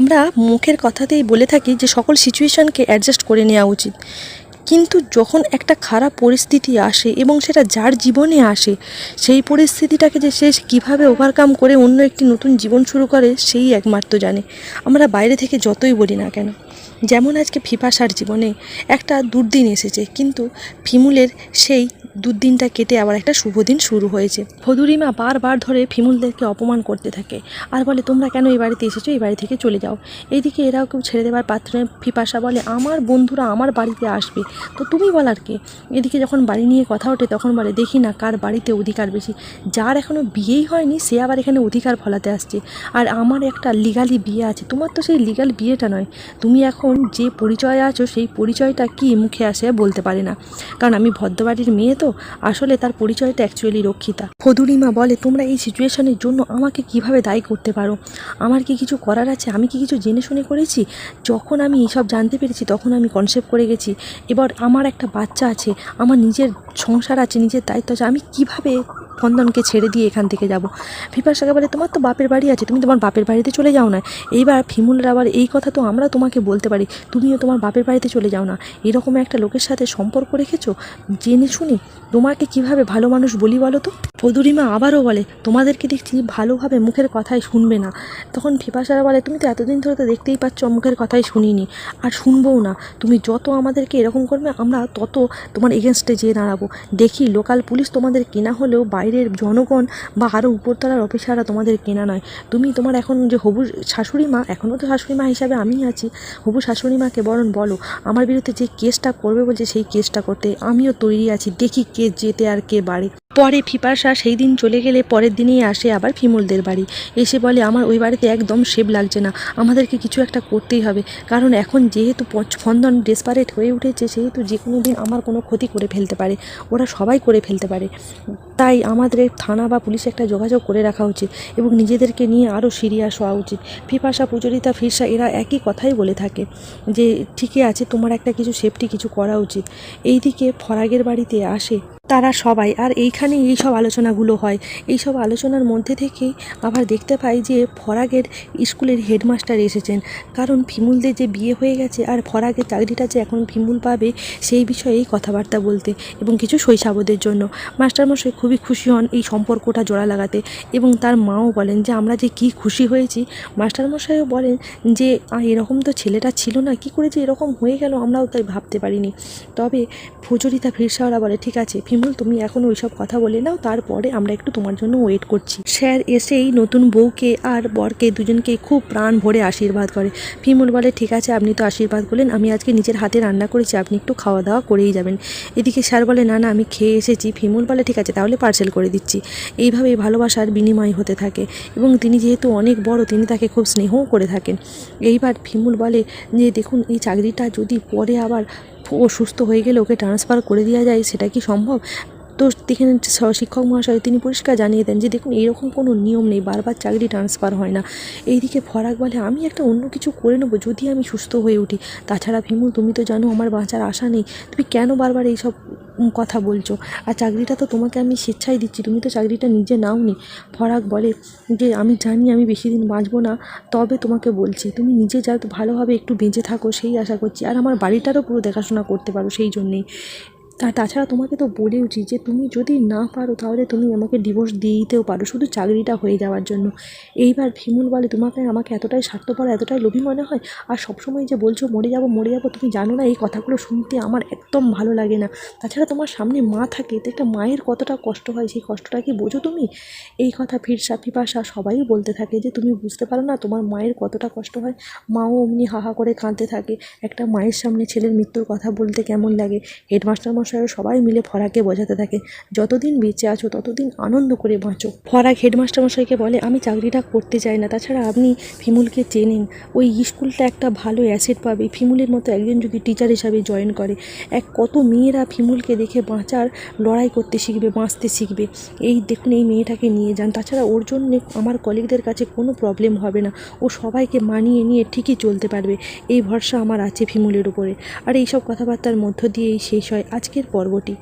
আমরা মুখের কথাতেই বলে থাকি যে সকল সিচুয়েশনকে অ্যাডজাস্ট করে নেওয়া উচিত। কিন্তু যখন একটা খারাপ পরিস্থিতি আসে এবং সেটা যার জীবনে আসে, সেই পরিস্থিতিটাকে যে সে কীভাবে ওভারকাম করে অন্য একটি নতুন জীবন শুরু করে, সেই একমাত্র জানে। আমরা বাইরে থেকে যতই বলি না কেন। যেমন আজকে ফিফাসার জীবনে একটা দুর্দিন এসেছে, কিন্তু ফিমুলের সেই দুর্দিনটা কেটে আবার একটা শুভ দিন শুরু হয়েছে। ফদুরিমা বারবার ধরে ফিমুলদেরকে অপমান করতে থাকে। আর বলে, তোমরা কেন এই বাড়িতে এসেছ? এই বাড়ি থেকে চলে যাও। এইদিকে এরাও কেউ ছেড়ে দেওয়ার পাত্রে ফিপাসা বলে, আমার বন্ধুরা আমার বাড়িতে আসবে। তো তুমি বলার কে? এদিকে যখন বাড়ি নিয়ে কথা ওঠে, তখন বলে, দেখি না কার বাড়িতে অধিকার বেশি। যার এখনও বিয়েই হয়নি, সে আবার এখানে অধিকার ফলাতে আসছে। আর আমার একটা লিগালি বিয়ে আছে। তোমার তো সেই লিগাল বিয়েটা নয়। তুমি এখন যে পরিচয় আছো, সেই পরিচয়টা কি মুখে আসে বলতে পারে না। কারণ আমি ভদ্রবাড়ির মেয়ে তো, আসলে তার পরিচয়টা অ্যাকচুয়ালি রক্ষিতা। ফদুরিমা বলে, তোমরা এই সিচুয়েশনের জন্য আমাকে কীভাবে দায়ী করতে পারো? আমার কি কিছু করার আছে? আমি কি কিছু জেনে শুনে করেছি? যখন আমি এইসব জানতে পেরেছি, তখন আমি কনসেপ্ট করে গেছি। এবার আমার একটা বাচ্চা আছে, আমার নিজের সংসার আছে নিজের দায়িত্ব আছে, আমি কীভাবে ফন্দনকে ছেড়ে দিয়ে এখান থেকে যাব? ফিপাসাকে বলে, তোমার তো বাপের বাড়ি আছে, তুমি তোমার বাপের বাড়িতে চলে যাও না। এইবার ফিমুলের আবার এই কথা তো আমরা তোমাকে বলতে পারি, তুমিও তোমার বাপের বাড়িতে চলে যাও না। এরকম একটা লোকের সাথে সম্পর্ক রেখেছো? জেনে শুনি, তোমাকে কীভাবে ভালো মানুষ বলি বলো তো? ফদুরিমা আবারও বলে, তোমাদেরকে দেখছি ভালোভাবে মুখের কথাই শুনবে না। তখন ফিপাসারা বলে, তুমি তো এতদিন ধরে তো দেখতেই পাচ্ছ, মুখের কথাই শুনিনি। আর শুনবও না। তুমি যত আমাদেরকে এরকম করবে, আমরা তত তোমার এগেনস্টে যেয়ে দাঁড়াবো। দেখি লোকাল পুলিশ তোমাদের কেনা হলেও বাইরের জনগণ বা আরও উপরতলার অফিসাররা তোমাদের কেনা নয়। তুমি তোমার এখন যে হবু শাশুড়ি মা এখনও তো শাশুড়ি মা হিসাবে আমি আছি। হবু শাশুড়ি মাকে বরং বলো, আমার বিরুদ্ধে যে কেসটা করবে বলছে সেই কেসটা করতে আমিও তৈরি আছি। দেখি কে যেতে আর কে বাড়ে। পরে ফিপাসা সেই দিন চলে গেলে পরের দিনেই আসে আবার ফিমুলদের বাড়ি। এসে বলে, আমার ওই বাড়িতে একদম সেভ লাগছে না। আমাদেরকে কিছু একটা করতেই হবে। কারণ এখন যেহেতু ফন্দন ডেসপারেট হয়ে উঠেছে, সেহেতু যে কোনো দিন আমার কোনো ক্ষতি করে ফেলতে পারে। ওরা সবাই করে ফেলতে পারে। তাই আমাদের থানা বা পুলিশে একটা যোগাযোগ করে রাখা উচিত এবং নিজেদেরকে নিয়ে আরও সিরিয়াস হওয়া উচিত। ফিপাসা পুজরিতা ফিরসা এরা একই কথাই বলে থাকে যে, ঠিকই আছে, তোমার একটা কিছু সেফটি কিছু করা উচিত। এইদিকে ফরাগের বাড়িতে আসে তারা সবাই আর এইখানে এই সব আলোচনাগুলো হয়। এই সব আলোচনার মধ্যে থেকেই আবার দেখতে পাই যে ফরাগের স্কুলের হেডমাস্টার এসেছেন। কারণ ফিমুলদের যে বিয়ে হয়ে গেছে আর ফরাগের চাকরিটা যে এখন ফিমুল পাবে সেই বিষয়েই কথাবার্তা বলতে এবং কিছু শৈশাবদের জন্য। মাস্টারমশাই খুবই খুশি হন এই সম্পর্কটা জোড়া লাগাতে এবং তার মাও বলেন যে আমরা যে কী খুশি হয়েছি। মাস্টারমশাইও বলেন যে "আহ, এরকম তো ছেলেটা ছিল না কি করে যে এরকম হয়ে গেল আমরাও তাই ভাবতে পারিনি। তবে ফুজরিতা ফিরসাওয়ালা বলে ঠিক আছে ফিমুল তুমি এখন ওইসব কথা বলে নাও, তারপরে আমরা একটু তোমার জন্য ওয়েট করছি। স্যার এসেই নতুন বউকে আর বরকে দুজনকে খুব প্রাণ ভরে আশীর্বাদ করে। ফিমুল বলে, ঠিক আছে, আপনি তো আশীর্বাদ করলেন, আমি আজকে নিজের হাতে রান্না করেছি, আপনি একটু খাওয়া দাওয়া করেই যাবেন। এদিকে স্যার বলে, না না, আমি খেয়ে এসেছি। ফিমুল বলে, ঠিক আছে, তাহলে পার্সেল করে দিচ্ছি। এইভাবেই ভালোবাসার বিনিময় হতে থাকে এবং তিনি যেহেতু অনেক বড়, তিনি তাকে খুব স্নেহও করে থাকেন। এইবার ফিমুল বলে, যে দেখুন, এই চাকরিটা যদি পরে আবার ও সুস্থ হয়ে গেলে ওকে ট্রান্সফার করে দেওয়া যায়, সেটা কি সম্ভব? তো এখানে শিক্ষক মহাশয় তিনি পরিষ্কার জানিয়ে দেন যে, দেখুন, এরকম কোনো নিয়ম নেই, বারবার চাকরি ট্রান্সফার হয় না। এইদিকে ফরাক বলে, আমি একটা অন্য কিছু করে নেব যদি আমি সুস্থ হয়ে উঠি। তাছাড়া ভীমু, তুমি তো জানো আমার বাঁচার আশা নেই। তুমি কেন বারবার এইসব কথা বলছো। আর চাকরিটা তো তোমাকে আমি স্বেচ্ছায় দিচ্ছি, তুমি তো চাকরিটা নিজে নাওনি। ফরাক বলে যে, আমি জানি আমি বেশি দিন বাঁচবো না, তবে তোমাকে বলছি, তুমি নিজে যাতে ভালোভাবে একটু বেঁচে থাকো, সেই আশা করছি। আর আমার বাড়িটারও পুরো দেখাশোনা করতে পারো সেই জন্যেই। তা তাছাড়া তোমাকে তো বলেওছি যে তুমি যদি না পারো তাহলে তুমি আমাকে ডিভোর্স দিয়ে দিতেও পারো, শুধু চাকরিটা হয়ে যাওয়ার জন্য। এইবার ভীমুল বলে, তোমাকে আমাকে এতটাই স্বার্থপর, এতটাই লোভী মনে হয়? আর সবসময় যে বলছো মরে যাব মরে যাব, তুমি জানো না, এই কথাগুলো শুনতে আমার একদম ভালো লাগে না। তাছাড়া তোমার সামনে মা থাকে, তো একটা মায়ের কতটা কষ্ট হয়, সেই কষ্টটা কি বোঝো তুমি? এই কথা ফিরসা ফিপাসা সবাই বলতে থাকে যে, তুমি বুঝতে পারো না, তোমার মায়ের কতটা কষ্ট হয়? মাও অমনি হাহা করে কাঁদতে থাকে। একটা মায়ের সামনে ছেলের মৃত্যুর কথা বলতে কেমন লাগে? হেডমাস্টার মশাইও সবাই মিলে ফরাকে বোঝাতে থাকে। যতদিন বেঁচে আছো, ততদিন আনন্দ করে বাঁচো। ফরাক হেডমাস্টার মশাইকে বলে, আমি চাকরিটা করতে চাই না। তাছাড়া আপনি ফিমুলকে চেনেন। ওই স্কুলটা একটা ভালো অ্যাসেট পাবে। ফিমুলের মতো একজন যদি টিচার হিসাবে জয়েন করে, এক কত মেয়েরা ফিমুলকে দেখে বাঁচার, লড়াই করতে শিখবে, বাঁচতে শিখবে। এই দেখুন, এই মেয়েটাকে নিয়ে যান। তাছাড়া ওর জন্য আমার কলিগদের কাছে কোনো প্রবলেম হবে না। ও সবাইকে মানিয়ে নিয়ে ঠিকই চলতে পারবে। এই ভরসা আমার আছে ফিমুলের উপরে। আর এইসব কথাবার্তার মধ্য দিয়েই শেষ হয়। পর্বটি।